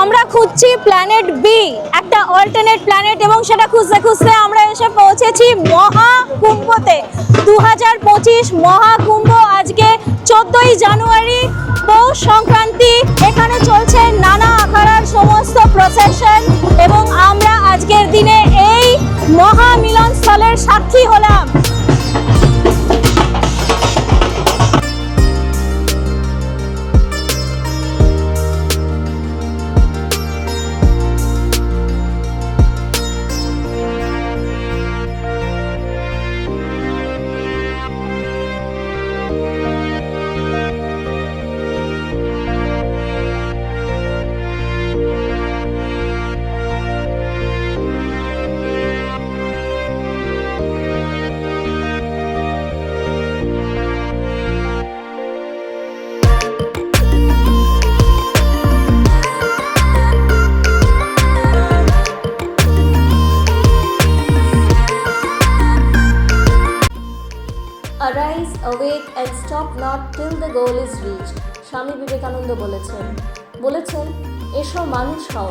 আমরা খুঁজছি planet B একটা অল্টারনেট প্ল্যানেট এবং সেটা খুঁজতে খুঁজতে আমরা এসে পৌঁছেছি মহাকুম্ভতে। দু হাজার পঁচিশ মহাকুম্ভ আজকে চোদ্দোই জানুয়ারি, পৌষ সংক্রান্তি, এখানে চলছে নানা আখাড়ার সমস্ত প্রসেশন এবং আমরা আজকের দিনে এই মহামিলন স্থলের সাক্ষী হলাম। Stop not till the goal is reached. স্বামী বিবেকানন্দ বলেছেন। বলেছেন, এসো মানুষ হও,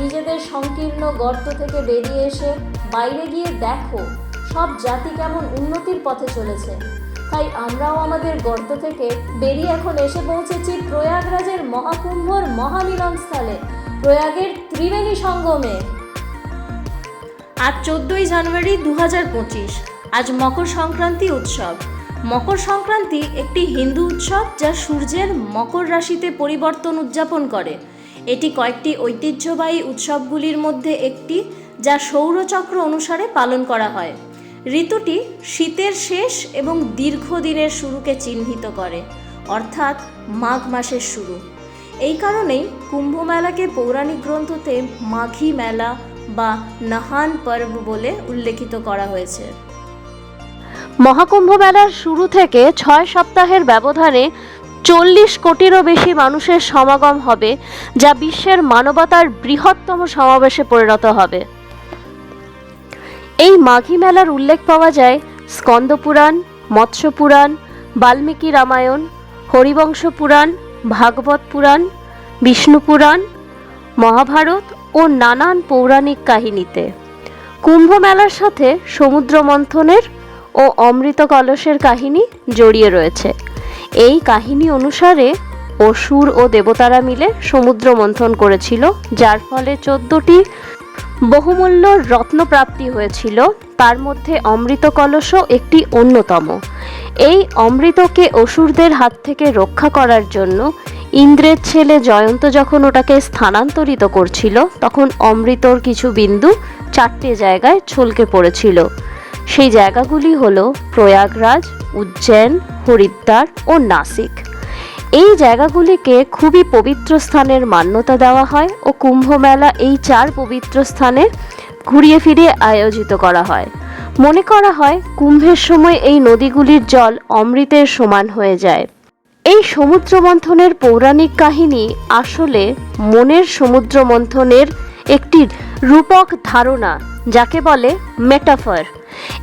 নিজেদের সংকীর্ণ গর্ত থেকে বেরিয়ে এসে বাইরে গিয়ে দেখো, সব জাতি কেমন উন্নতির পথে চলেছে। তাই আমরাও আমাদের গর্ত থেকে বেরিয়ে এখন এসে পৌঁছেছি প্রয়াগরাজের মহাকুম্ভর মহামিলন স্থলে প্রয়াগের ত্রিবেণী সঙ্গমে। আজ চোদ্দই জানুয়ারি দু পঁচিশ, আজ মকর সংক্রান্তি উৎসব। মকর সংক্রান্তি একটি হিন্দু উৎসব যা সূর্যের মকর রাশিতে পরিবর্তন উদযাপন করে। এটি কয়েকটি ঐতিহ্যবাহী উৎসবগুলির মধ্যে একটি, যা সৌরচক্র অনুসারে পালন করা হয়। ঋতুটি শীতের শেষ এবং দীর্ঘদিনের শুরুকে চিহ্নিত করে, অর্থাৎ মাঘ মাসের শুরু। এই কারণেই কুম্ভ মেলাকে পৌরাণিক গ্রন্থতে মাঘী মেলা বা নাহান পর্ব বলে উল্লেখিত করা হয়েছে। মহাকুম্ভ মেলার শুরু থেকে ছয় সপ্তাহের ব্যবধানে চল্লিশ কোটিরও বেশি মানুষের সমাগম হবে, যা বিশ্বের মানবতার বৃহত্তম সমাবেশে পরিণত হবে। এই মাঘী মেলার উল্লেখ পাওয়া যায় স্কন্দ পুরাণ, মৎস্য পুরাণ, বাল্মীকি রামায়ণ, হরিবংশ পুরাণ, ভাগবত পুরাণ, বিষ্ণু পুরাণ, মহাভারত ও নানান পৌরাণিক কাহিনীতে। কুম্ভ মেলার সাথে সমুদ্র মন্থনের ও অমৃত কলসের কাহিনী জড়িয়ে রয়েছে। এই কাহিনী অনুসারে অসুর ও দেবতারা মিলে সমুদ্র মন্থন করেছিল, যার ফলে চোদ্দটি বহুমূল্য রত্ন প্রাপ্তি হয়েছিল। তার মধ্যে অমৃত কলসও একটি অন্যতম। এই অমৃতকে অসুরদের হাত থেকে রক্ষা করার জন্য ইন্দ্রের ছেলে জয়ন্ত যখন ওটাকে স্থানান্তরিত করছিল, তখন অমৃতর কিছু বিন্দু চারটে জায়গায় ছলকে পড়েছিল। সেই জায়গাগুলি হলো প্রয়াগরাজ উজ্জৈন হরিদ্বার ও নাসিক। এই জায়গাগুলিকে খুবই পবিত্র স্থানের মান্যতা দেওয়া হয় ও কুম্ভ মেলা এই চার পবিত্র স্থানে ঘুরিয়ে ফিরিয়ে আয়োজিত করা হয়। মনে করা হয় কুম্ভের সময় এই নদীগুলির জল অমৃতের সমান হয়ে যায়। এই সমুদ্র মন্থনের পৌরাণিক কাহিনী আসলে মনের সমুদ্র মন্থনের একটি রূপক ধারণা, যাকে বলে মেটাফার।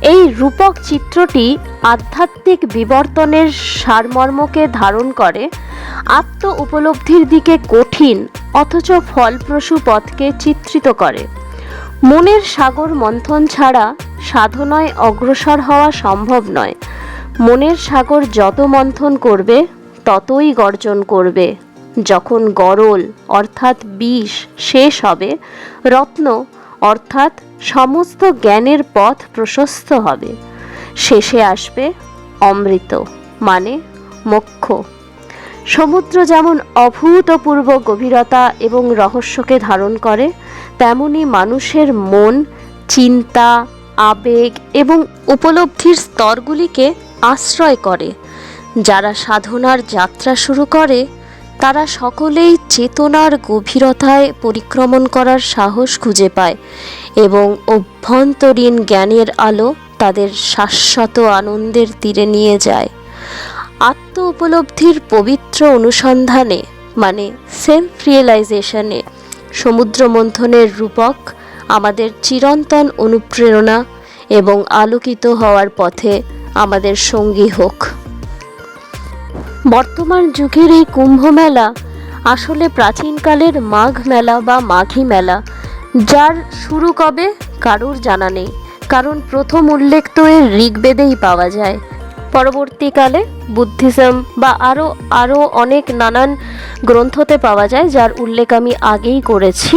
এই রূপক চিত্রটি আধ্যাত্মিক বিবর্তনের সারমর্মকে ধারণ করে, আত্ম উপলব্ধির দিকে কঠিন, অথচ ফলপ্রসূ পথকে চিত্রিত করে। মনের সাগর মন্থন ছাড়া সাধনায় অগ্রসর হওয়া সম্ভব নয়। মনের সাগর যত মন্থন করবে, ততই গর্জন করবে। যখন গরল, অর্থাৎ বিষ, শেষ হবে, রত্ন অর্থাৎ সমস্ত জ্ঞানের পথ প্রশস্ত হবে। শেষে আসবে অমৃত মানে মোক্ষ। সমুদ্র যেমন অভূতপূর্ব গভীরতা এবং রহস্যকে ধারণ করে, তেমনি মানুষের মন, চিন্তা, আবেগ এবং উপলব্ধির স্তরগুলিকে আশ্রয় করে। যারা সাধনার যাত্রা শুরু করে তারা সকলেই চেতনার গভীরতায় পরিক্রমণ করার সাহস খুঁজে পায় এবং অভ্যন্তরীণ জ্ঞানের আলো তাদের শাশ্বত আনন্দের তীরে নিয়ে যায়। আত্ম উপলব্ধির পবিত্র অনুসন্ধানে মানে সেলফ রিয়েলাইজেশনে, সমুদ্র মন্থনের রূপক আমাদের চিরন্তন অনুপ্রেরণা এবং আলোকিত হওয়ার পথে আমাদের সঙ্গী হোক। বর্তমান যুগের এই কুম্ভ মেলা আসলে প্রাচীনকালের মাঘ মেলা বা মাঘি মেলা। যার শুরু কবে? কারুর জানা নেই। কারণ প্রথম উল্লেখ তো এর ঋগ্বেদেই পাওয়া যায়। পরবর্তীকালে বুদ্ধিজম বা আরও আরও অনেক নানান গ্রন্থতে পাওয়া যায়, যার উল্লেখ আমি আগেই করেছি।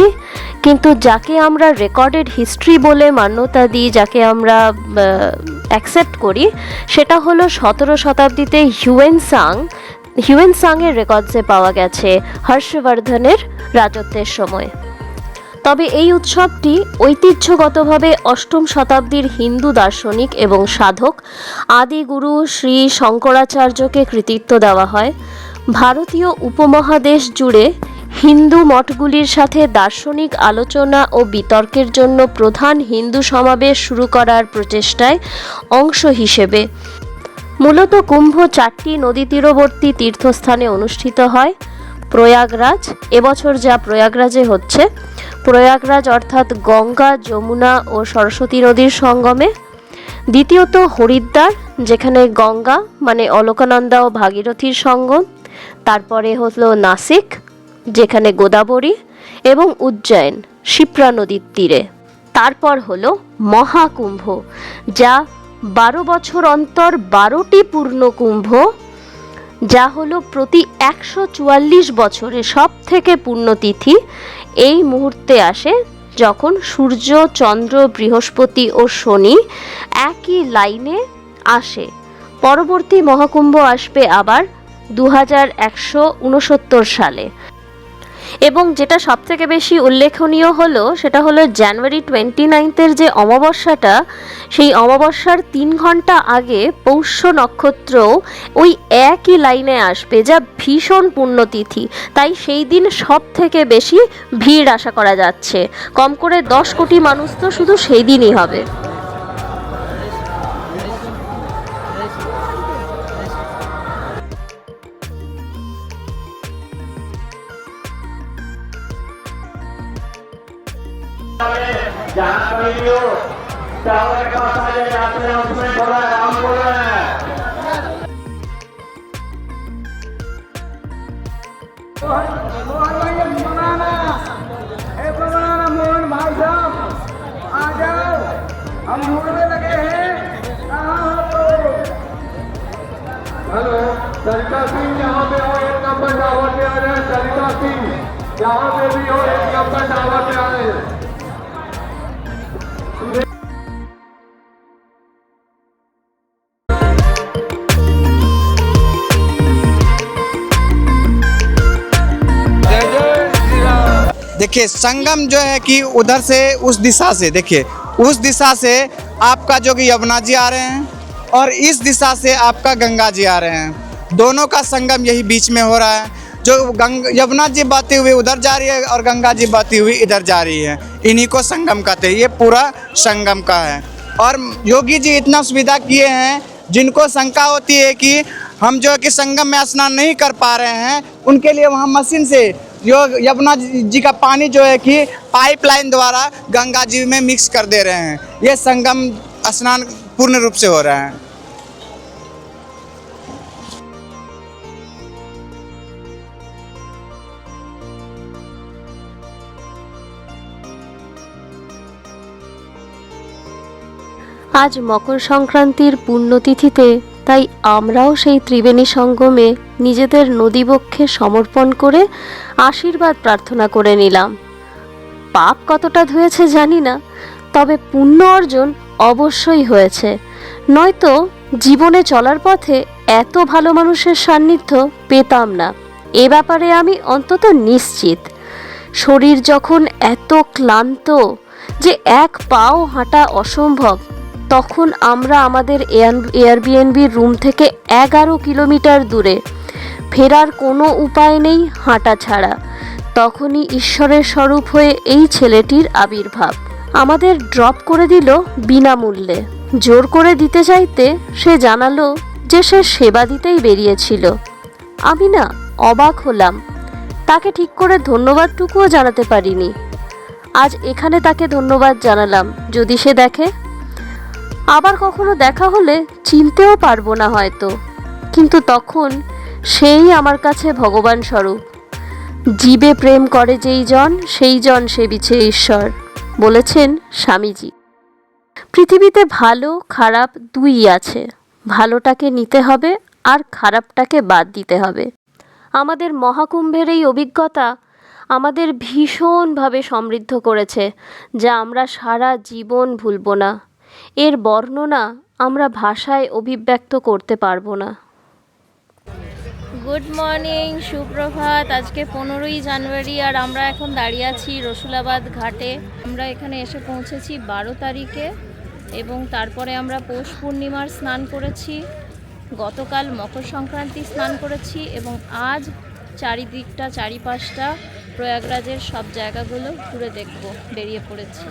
কিন্তু যাকে আমরা রেকর্ডেড হিস্ট্রি বলে মান্যতা দিই, যাকে আমরা অ্যাকসেপ্ট করি, সেটা হলো সতেরো শতাব্দীতে হিউয়েন সাং হিউয়েন সাংয়ের রেকর্ডসে পাওয়া গেছে হর্ষবর্ধনের রাজত্বের সময়। তবে এই উৎসবটি ঐতিহ্যগতভাবে অষ্টম শতাব্দীর হিন্দু দার্শনিক এবং সাধক আদিগুরু শ্রী শঙ্করাচার্যকে কৃতিত্ব দেওয়া হয়। ভারতীয় উপমহাদেশ জুড়ে হিন্দু মঠগুলির সাথে দার্শনিক আলোচনা ও বিতর্কের জন্য প্রধান হিন্দু সমাবেশ শুরু করার প্রচেষ্টায় অংশ হিসেবে। মূলত কুম্ভ চারটি নদী তীরবর্তী তীর্থস্থানে অনুষ্ঠিত হয়। প্রয়াগরাজ, এবছর যা প্রয়াগরাজে হচ্ছে প্রয়াগরাজ অর্থাৎ গঙ্গা, যমুনা ও সরস্বতী নদীর সঙ্গমে। দ্বিতীয়ত হরিদ্বার, যেখানে গঙ্গা মানে অলকানন্দা ও ভাগীরথীর সঙ্গম। তারপরে হলো নাসিক, যেখানে গোদাবরী এবং উজ্জয়ন, শিপ্রা নদীর তীরে। তারপর হলো মহাকুম্ভ, যা বারো বছর অন্তর বারোটি পূর্ণকুম্ভ যা হলো প্রতি একশো চুয়াল্লিশ বছরে সব থেকে পূর্ণতিথি, এই মুহূর্তে আসে যখন সূর্য, চন্দ্র, বৃহস্পতি ও শনি একই লাইনে আসে। পরবর্তী মহাকুম্ভ আসবে আবার দু হাজার একশো উনসত্তর সালে। এবং যেটা সবথেকে বেশি উল্লেখনীয় হলো, সেটা হলো জানুয়ারি টোয়েন্টি নাইনথের যে অমাবস্যাটা, সেই অমাবস্যার তিন ঘণ্টা আগে পৌষ্য নক্ষত্র ওই একই লাইনে আসবে যা ভীষণ পুণ্যতিথি। তাই সেই দিন সব থেকে বেশি ভিড় আশা করা যাচ্ছে। কম করে দশ কোটি মানুষ তো শুধু সেই দিনই হবে। जहाँ के आगे जाते हैं उसमें थोड़ा बोल रहे हैं मोहन भाई साहब आ जाओ हम लगे हैं सरिता सिंह यहाँ पे हो, एक नंबर टावर पे आ रहे हैं। सरिता सिंह जहाँ पे भी हो, एक नंबर टावर पे देखिए, संगम जो है कि उधर से उस दिशा से, देखिए, उस दिशा से आपका जो कि यमुना जी आ रहे हैं और इस दिशा से आपका गंगा जी आ रहे हैं। दोनों का संगम यही बीच में हो रहा है। जो गंग, यमुना जी बहती हुई उधर जा रही है और गंगा जी बहती हुई इधर जा रही है। इन्हीं को संगम कहते हैं। ये पूरा संगम का है। और योगी जी इतना सुविधा किए हैं, जिनको शंका होती है कि हम जो है कि संगम में स्नान नहीं कर पा रहे हैं, उनके लिए वहाँ मशीन से जो यमुना जी का पानी जो है कि पाइपलाइन द्वारा गंगा जी में मिक्स कर दे रहे हैं ये संगम स्नान पूर्ण रूप से हो रहा है আজ মকর সংক্রান্তির পুণ্যতিথিতে তাই আমরাও সেই ত্রিবেণী সঙ্গমে নিজেদের নদীবক্ষে সমর্পণ করে আশীর্বাদ প্রার্থনা করে নিলাম। পাপ কতটা ধুয়েছে জানি না, তবে পুণ্য অর্জন অবশ্যই হয়েছে। নয়তো জীবনে চলার পথে এত ভালো মানুষের সান্নিধ্য পেতাম না। এ ব্যাপারে আমি অন্তত নিশ্চিত। শরীর যখন এত ক্লান্ত যে এক পাও হাঁটা অসম্ভব তখন আমরা আমাদের এয়ারবিএনবির রুম থেকে এগারো কিলোমিটার দূরে। ফেরার কোনো উপায় নেই হাঁটা ছাড়া। তখনই ঈশ্বরের স্বরূপ হয়ে এই ছেলেটির আবির্ভাব। আমাদের ড্রপ করে দিল বিনামূল্যে। জোর করে দিতে চাইতে সে জানালো যে সে সেবা দিতেই বেরিয়েছিল। আমি না অবাক হলাম। তাকে ঠিক করে ধন্যবাদটুকুও জানাতে পারিনি। আজ এখানে তাকে ধন্যবাদ জানালাম। যদি সে দেখে আবার কখনো দেখা হলে চিনতেও পারব না হয়তো। কিন্তু তখন সেই আমার কাছে ভগবান স্বরূপ। জীবে প্রেম করে যেই জন, সেই জন সেবিছে ঈশ্বর, বলেছেন স্বামীজি। পৃথিবীতে ভালো, খারাপ দুই আছে। ভালোটাকে নিতে হবে আর খারাপটাকে বাদ দিতে হবে। আমাদের মহাকুম্ভের এই অভিজ্ঞতা আমাদের ভীষণভাবে সমৃদ্ধ করেছে, যা আমরা সারা জীবন ভুলব না। এর বর্ণনা আমরা ভাষায় অভিব্যক্ত করতে পারব না। গুড মর্নিং, সুপ্রভাত। আজকে পনেরোই জানুয়ারি আর আমরা এখন দাঁড়িয়ে আছি রসুলাবাদ ঘাটে। আমরা এখানে এসে পৌঁছেছি বারো তারিখে এবং তারপরে আমরা পৌষ পূর্ণিমার স্নান করেছি। গতকাল মকর সংক্রান্তি স্নান করেছি এবং আজ চারিদিকটা, চারিপাশটা প্রয়াগরাজের সব জায়গাগুলো ঘুরে দেখব, বেরিয়ে পড়েছি।